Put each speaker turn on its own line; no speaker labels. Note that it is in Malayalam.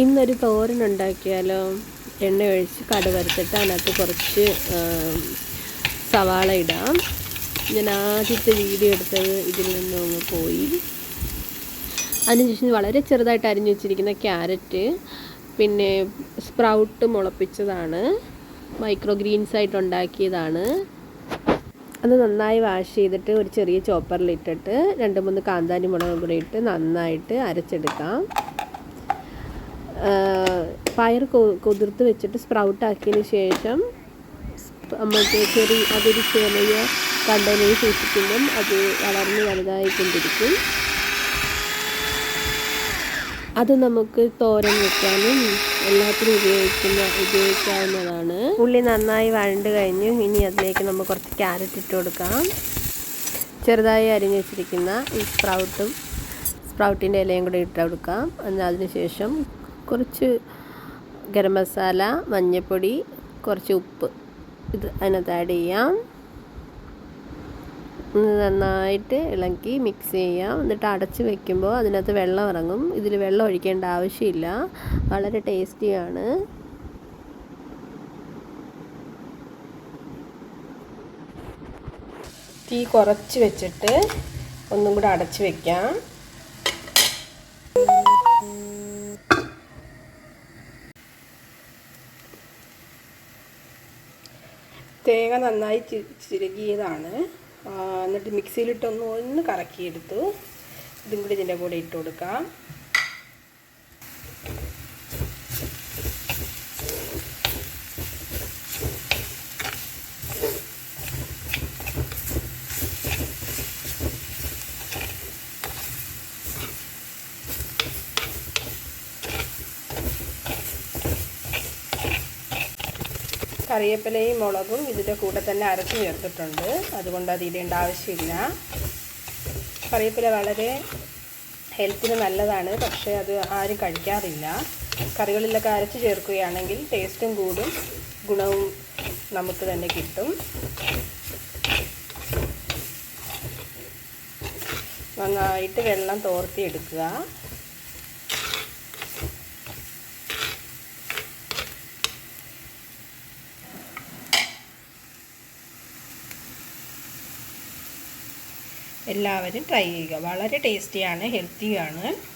ഇന്നൊരു തോരൻ ഉണ്ടാക്കിയാലോ? എണ്ണ ഒഴിച്ച് കടു വറുത്തിട്ട് അതിനകത്ത് കുറച്ച് സവാള ഇടാം. ഞാൻ ആദ്യത്തെ വീഡിയോ എടുത്തത് ഇതിൽ നിന്ന് അങ്ങ് പോയി. അതിനുശേഷം വളരെ ചെറുതായിട്ട് അരിഞ്ഞു വെച്ചിരിക്കുന്ന ക്യാരറ്റ് പിന്നെ സ്പ്രൗട്ട് മുളപ്പിച്ചതാണ്. മൈക്രോ ഗ്രീൻസ് ആയിട്ട് ഉണ്ടാക്കിയതാണ്. അത് നന്നായി വാഷ് ചെയ്തിട്ട് ഒരു ചെറിയ ചോപ്പറിലിട്ടിട്ട് രണ്ട് മൂന്ന് കാന്താരി മുളകും കൂടി ഇട്ട് നന്നായിട്ട് അരച്ചെടുക്കാം. പയർ കൊതിർത്ത് വെച്ചിട്ട് സ്പ്രൗട്ട് ആക്കിയതിന് ശേഷം നമുക്ക് ചെറിയ അതൊരു ചെറിയ കണ്ടെയ്നറിൽ സൂക്ഷിക്കുമ്പം അത് വളർന്ന് വലുതായിക്കൊണ്ടിരിക്കും. അത് നമുക്ക് തോരൻ വെക്കാനും എല്ലാത്തിനും ഉപയോഗിക്കുന്ന ഉപയോഗിക്കാവുന്നതാണ്. ഉള്ളി നന്നായി വഴണ്ട് കഴിഞ്ഞു. ഇനി അതിലേക്ക് നമ്മൾ കുറച്ച് ക്യാരറ്റ് ഇട്ട് കൊടുക്കാം. ചെറുതായി അരിഞ്ഞു വെച്ചിരിക്കുന്ന ഈ സ്പ്രൗട്ടും സ്പ്രൗട്ടിന്റെ ഇലയും കൂടി ഇട്ട് കൊടുക്കാം. എന്നാൽ അതിന് ശേഷം കുറച്ച് ഗരം മസാല മഞ്ഞൾപ്പൊടി കുറച്ച് ഉപ്പ്. ഇത് അതിനകത്ത് ആഡ് ചെയ്യാം. നന്നായിട്ട് ഇളക്കി മിക്സ് ചെയ്യാം. എന്നിട്ട് അടച്ച് വെക്കുമ്പോൾ അതിനകത്ത് വെള്ളം ഇറങ്ങും. ഇതിൽ വെള്ളം ഒഴിക്കേണ്ട ആവശ്യമില്ല. വളരെ ടേസ്റ്റിയാണ് തീ കുറച്ച് വെച്ചിട്ട് ഒന്നും കൂടെ അടച്ച് വെക്കാം. തേങ്ങ നന്നായി ചിരകിയതാണ്. എന്നിട്ട് മിക്സിയിലിട്ടൊന്ന് ഒന്ന് കറക്കിയെടുത്തു. ഇതും കൂടി ഇതിന്റെ കൂടെ ഇട്ട് കൊടുക്കാം. കറിവേപ്പിലയും മുളകും ഇതിന്റെ കൂടെ തന്നെ അരച്ച് ചേർത്തിട്ടുണ്ട്. അതുകൊണ്ട് അത് ഇടേണ്ട ആവശ്യമില്ല. കറിവേപ്പില വളരെ ഹെൽത്തിന് നല്ലതാണ്. പക്ഷേ അത് ആരും കഴിക്കാറില്ല. കറികളിലൊക്കെ അരച്ച് ചേർക്കുകയാണെങ്കിൽ ടേസ്റ്റും കൂടും ഗുണവും നമുക്ക് തന്നെ കിട്ടും. നന്നായിട്ട് വെള്ളം തോർത്തി എല്ലാവരും ട്രൈ ചെയ്യുക. വളരെ ടേസ്റ്റിയാണ് ഹെൽത്തിയാണ്